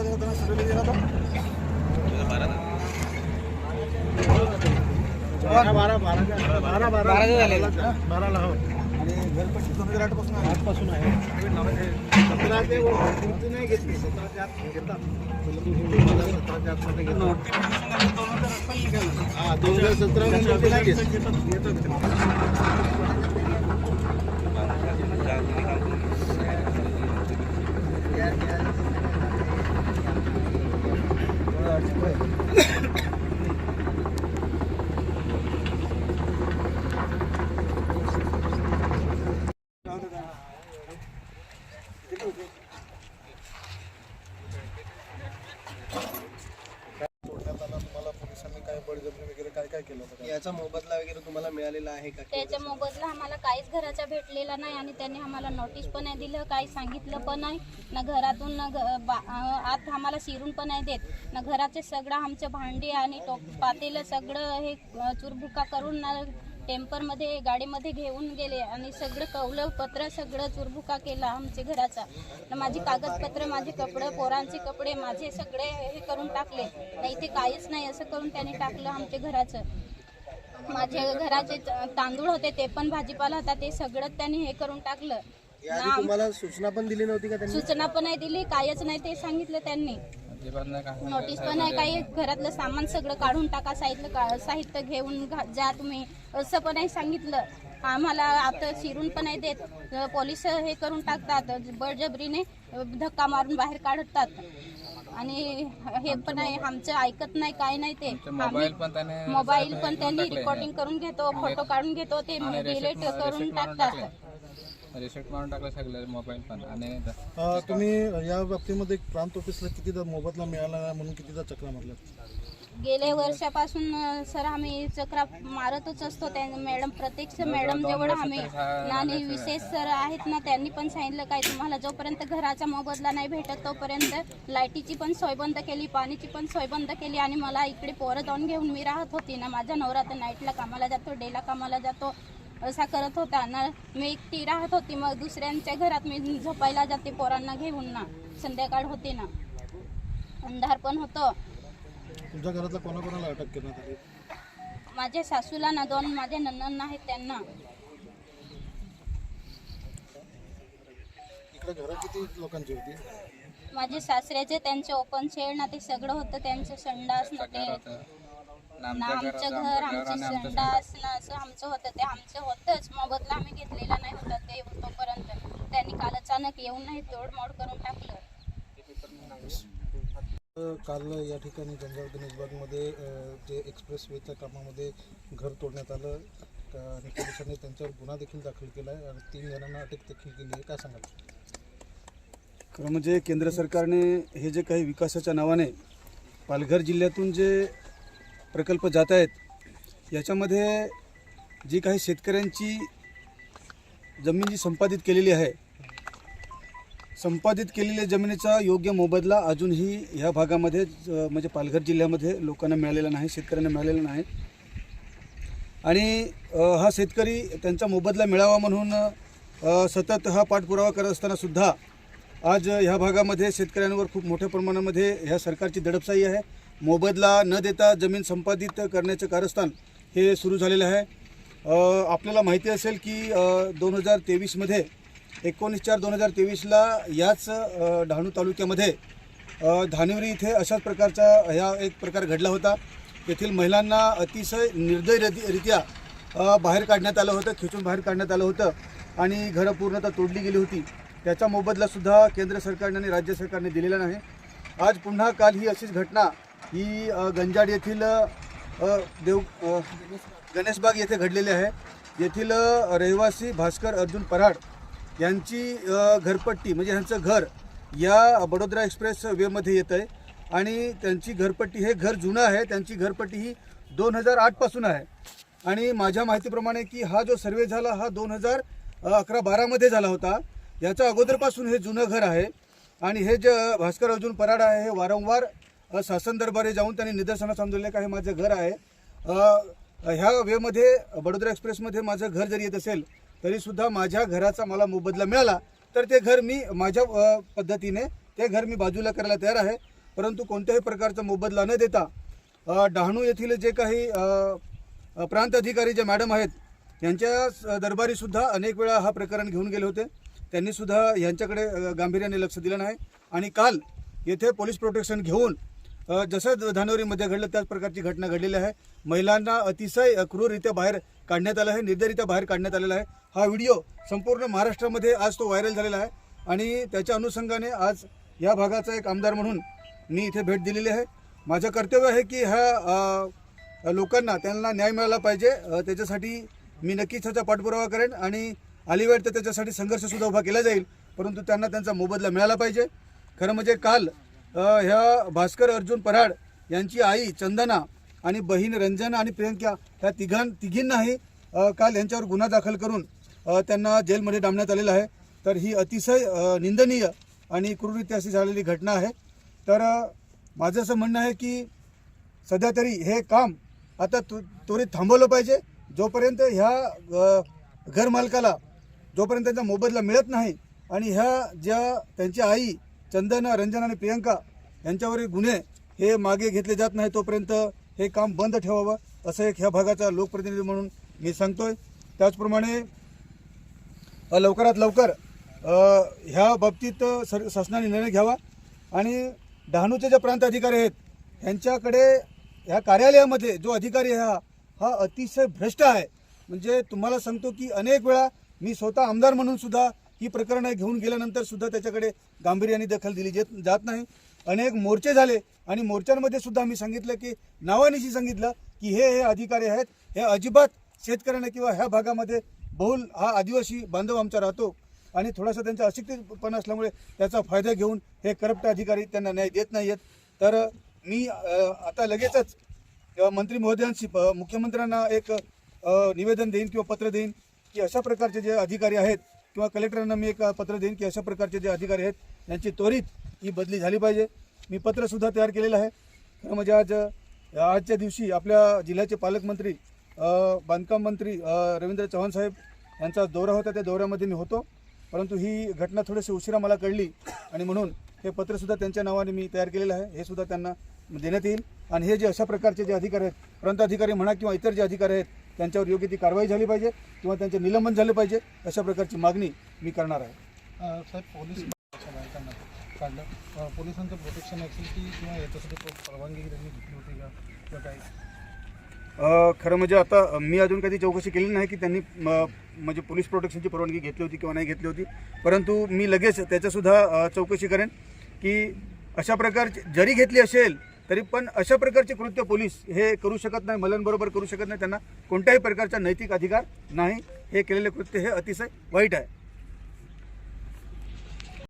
हज़ार बारा होता सर्वे दिला होता बारा बारा बारा बारा बारा हो आणि घरपट्टी दोन हज़ार आठ पासून आहे आठपासून आहे सतरा ते तुमची नाही घेतली सतराच्या आत घेतात सतराच्या आतमध्ये घेतात हा दोन हज़ार सतरा नंतर सोडण्यात आला तुम्हाला पोलिसांनी काय बळजबरी वगैरे काय काय केलं होतं याचा मोबदला वगैरे तुम्हाला मिळालेला आहे का? त्याच्या मोबदला आम्हाला काहीच घराचा भेटलेला नाही आणि त्यांनी आम्हाला नोटीस पण नाही दिलं काही सांगितलं पण नाही. ना घरातून ना घ- बा- अं, आत आम्हाला शिरून पण नाही देत. ना घराचे सगळं आमचे भांडी आणि टोप पातेलं सगळं हे अं, चुरबुका करून ना टेम्परमध्ये गाडीमध्ये घेऊन गेले आणि सगळं कौलं पत्र सगळं चुरबुका केला आमच्या घराचा. माझी कागदपत्र माझे कपडे पोरांचे कपडे माझे सगळे हे करून टाकले. नाही ते काहीच नाही असं करून त्यांनी टाकलं आमच्या घराचं. माझ्या घराचे तांदूळ होते ते पण भाजीपाला होता ते सगळं त्यांनी हे करून टाकलं. तुम्हाला सूचना पण दिली नव्हती का सूचना पण नाही दिली कायच नाही ते सांगितलं त्यांनी. नोटीस पण नाही काही घरातलं सामान सगळं काढून टाका साहित्य का- साहित्य घेऊन जा तुम्ही. असं पण नाही सांगितलं. आम्हाला आता शिरून पण नाही देत. पोलीस हे करून टाकतात. बळजबरीने धक्का मारून बाहेर काढतात. आणि हे पण आहे आमचं ऐकत नाही काय नाही ते. मोबाईल पण त्याने मोबाईल पण त्यांनी रेकॉर्डिंग करून घेतो फोटो काढून घेतो ते डिलीट करून टाकतात. रिसेट मारून टाकलं सगळं मोबाईल पण आणि अ, तुम्ही या बाबतीमध्ये प्रांत ऑफिसला कितीदा मोबदला मिळाला नाही म्हणून कितीदा चक्रा मारल्या गेल्या वर्षापासून अ, सर आम्ही चक्रा मारतच असतो. त्या मॅडम प्रत्यक्ष मॅडम जवळ आम्ही आणि विशेष सर आहेत ना त्यांनी पण सांगितलं काय तुम्हाला जोपर्यंत घराचा मोबदला नाही भेटत तोपर्यंत लाईटीची पण सोय बंद केली पाणीची पण सोय बंद केली आणि मला इकडे पोरं जाऊन घेऊन मी राहत होती ना. माझा नवरा तर नाईटला कामाला जातो डेला कामाला जातो. असा करत होता. ना मी एकटी राहत होती. मग दुसऱ्यांच्या घरात मी झोपायला जाते पोरांना घेऊन ना. संध्याकाळ होती ना. अंधार पण होतं. तुमच्या घरातला कोणाकोणाला अटक करण्यात आली? माझ्या सासूला ना दोन माझ्या नंदन आहेत त्यांना. इकडे घरं किती लोकांची होती? माझे सासऱ्याचे त्यांचे ओपन शेड ना ते सगळं होतं. त्यांचं संडास ना ते ना आमच्या आमचं घर आमचं संडास ना असं आमचं होतं ते आमचं होतंच. मोबदला आम्ही घेतलेला नाही होता ते तोपर्यंत. त्यांनी काल अचानक येऊन नाही तोडमोड करून टाकलं. काल या ठिकाणी जंजाळ गणेश बागमध्ये अ, जे एक्सप्रेस वेच्या कामामध्ये घर तोडण्यात आलं का- आणि पोलिसांनी त्यांच्यावर गुन्हा देखील दाखल केला आहे आणि तीन जणांना अटक देखील केली आहे. काय सांगाल? खरं म्हणजे केंद्र सरकारने हे जे काही विकासाच्या नावाने पालघर जिल्ह्यातून जे प्रकल्प जात आहेत. याच्यामध्ये जी काही शेतकऱ्यांची जमीन जी संपादित केलेली आहे संपादित केलेल्या जमिनीचा योग्य मोबदला अजूनही ह्या भागामध्ये म्हणजे पालघर जिल्ह्यामध्ये लोकांना मिळालेला नाही शेतकऱ्यांना मिळालेला नाही. आणि हा शेतकरी त्यांचा मोबदला मिळावा म्हणून सतत हा पाठपुरावा करत असतानासुद्धा आज ह्या भागामध्ये शेतकऱ्यांवर खूप मोठ्या प्रमाणामध्ये ह्या सरकारची दडपशाही आहे. मोबदला न देता जमीन संपादित करण्याचं कारस्थान हे सुरू झालेलं आहे. आपल्याला माहिती असेल की दोन हजार तेवीसमध्ये एकोणीस चार दोन हजार तेवीसला याच डहाणू तालुक्यामध्ये धानिवरी इथे अशाच प्रकारचा ह्या एक प्रकार घडला होता. येथील महिलांना अतिशय निर्दयरित्या अ, बाहेर काढण्यात आलं होतं खेचून बाहेर काढण्यात आलं होतं आणि घरं पूर्णतः तोडली गेली होती. त्याचा मोबदलासुद्धा केंद्र सरकारने आणि राज्य सरकारने दिलेला नाही. आज पुन्हा काल ही अशीच घटना ही गंजाड येथील देव गणेशबाग येथे घडलेली आहे. येथील रहिवासी भास्कर अर्जुन पराड यांची घरपट्टी म्हणजे ह्यांचं घर या बडोदरा एक्सप्रेस वेमध्ये येतं आहे. आणि त्यांची घरपट्टी हे घर जुनं आहे. त्यांची घरपट्टी ही दोन हजार आठपासून आहे. आणि माझ्या माहितीप्रमाणे की हा जो सर्वे झाला हा दोन हजार अकरा बारामध्ये झाला होता. याच्या अगोदरपासून हे जुनं घर आहे. आणि हे जे भास्कर अर्जुन पराड आहे हे वारंवार शासन दरबारी जाऊन त्यांनी निदर्शनास समजवले आहे का हे माझं घर आहे. ह्या वेमध्ये बडोदरा एक्सप्रेसमध्ये माझं घर जरी येत असेल तरीसुद्धा माझ्या घराचा मला मोबदला मिळाला तर ते घर मी माझ्या पद्धतीने ते घर मी बाजूला करायला तयार आहे. परंतु कोणत्याही प्रकारचा मोबदला न देता डहाणू येथील जे काही प्रांत अधिकारी जे मॅडम आहेत यांच्या स- दरबारीसुद्धा अनेक वेळा हा प्रकरण घेऊन गेले होते. त्यांनीसुद्धा यांच्याकडे गांभीर्याने लक्ष दिलं नाही. आणि काल येथे पोलीस प्रोटेक्शन घेऊन जसं धानोरीमध्ये घडलं त्याच प्रकारची घटना घडलेली आहे. महिलांना अतिशय क्रूररित्या बाहेर काढण्यात आलं आहे निर्दयरित्या बाहेर काढण्यात आलेला आहे. हा व्हिडिओ संपूर्ण महाराष्ट्रामध्ये आज तो व्हायरल झालेला आहे आणि त्याच्या अनुषंगाने आज या भागाचा एक आमदार म्हणून मी इथे भेट दिलेली आहे. माझं कर्तव्य आहे की ह्या लोकांना त्यांना न्याय मिळाला पाहिजे. त्याच्यासाठी मी नक्कीच त्याचा पाठपुरावा करेन आणि अलिवेळ तर त्याच्यासाठी संघर्षसुद्धा उभा केला जाईल परंतु त्यांना त्यांचा मोबदला मिळाला पाहिजे. खरं म्हणजे काल ह्या भास्कर अर्जुन पराड यांची आई चंदना आणि बहीण रंजना आणि प्रियंका ह्या तिघां तिघींनाही काल यांच्यावर गुन्हा दाखल करून त्यांना जेलमध्ये डांबण्यात आलेलं आहे. तर ही अतिशय निंदनीय आणि क्रूररित्या अशी झालेली घटना आहे. तर माझं असं म्हणणं आहे की सध्या तरी हे काम आता तु त्वरित थांबवलं पाहिजे. जोपर्यंत ह्या घरमालकाला जोपर्यंत त्यांचा मोबदला मिळत नाही आणि ह्या ज्या त्यांची आई चंदना रंजन आणि प्रियंका यांच्यावरील गुन्हे हे मागे घेतले जात नाही तोपर्यंत हे काम बंद ठेवावं असं एक ह्या भागाचा लोकप्रतिनिधी म्हणून मी सांगतोय. त्याचप्रमाणे लवकरात लवकर ह्या बाबतीत सर शासनाने निर्णय घ्यावा आणि डहाणूचे जे प्रांत अधिकारी आहेत ह्यांच्याकडे ह्या कार्यालयामध्ये जो अधिकारी आहे हा हा अतिशय भ्रष्ट आहे. म्हणजे तुम्हाला सांगतो की अनेक वेळा मी स्वतः आमदार म्हणून सुद्धा ही प्रकरणं घेऊन गेल्यानंतर सुद्धा त्याच्याकडे गांभीर्याने दखल दिली जेत जात नाही. अनेक मोर्चे झाले आणि मोर्चांमध्ये सुद्धा मी सांगितलं की नावानिशी सांगितलं की हे हे अधिकारी आहेत. हे अजिबात शेतकऱ्यांना किंवा ह्या भागामध्ये बहुल हा आदिवासी बांधव आमचा राहतो आणि थोडासा त्यांचा अशिक्षितपणा असल्यामुळे त्याचा फायदा घेऊन हे करप्ट अधिकारी त्यांना न्याय देत नाही आहेत तर मी आता लगेचच मंत्री महोदयांशी मुख्यमंत्र्यांना एक निवेदन देईन किंवा पत्र देईन की अशा प्रकारचे जे अधिकारी आहेत किंवा कलेक्टरांना मी एक पत्र देईन की अशा प्रकारचे जे अधिकारी आहेत यांची त्वरित ही बदली झाली पाहिजे. मी पत्रसुद्धा तयार केलेलं आहे. खरं म्हणजे आज आजच्या दिवशी आपल्या जिल्ह्याचे पालकमंत्री बांधकाम मंत्री रवींद्र चव्हाण साहेब यांचा दौरा होता. त्या दौऱ्यामध्ये मी होतो. परंतु ही घटना थोडीशी उशिरा मला कळली आणि म्हणून हे पत्रसुद्धा त्यांच्या नावाने मी तयार केलेलं आहे. हे सुद्धा त्यांना देण्यात येईल. आणि हे जे अशा प्रकारचे जे अधिकारी आहेत प्रांत अधिकारी म्हणा किंवा इतर जे अधिकारी आहेत त्यांच्यावर योग्य ती कारवाई झाली पाहिजे किंवा त्यांचे निलंबन झाले पाहिजे अशा प्रकारची मागणी मी करणार आहे. साहेब पोलीस काढलं. पोलिसांचं प्रोटेक्शन असेल की किंवा याच्यासाठी परवानगी त्यांनी घेतली होती का? किंवा खरं म्हणजे आता मी अजून कधी चौकशी केली नाही की त्यांनी म्हणजे पोलीस प्रोटेक्शनची परवानगी घेतली होती किंवा नाही घेतली होती. परंतु मी लगेच त्याच्यासुद्धा चौकशी करेन की अशा प्रकारची जरी घेतली असेल तरी पण अशा प्रकारचे कृत्य पोलीस हे करू शकत नाही मलनबरोबर करू शकत नाही. त्यांना कोणत्याही प्रकारचा नैतिक अधिकार नाही. हे केलेले कृत्य हे अतिशय वाईट आहे.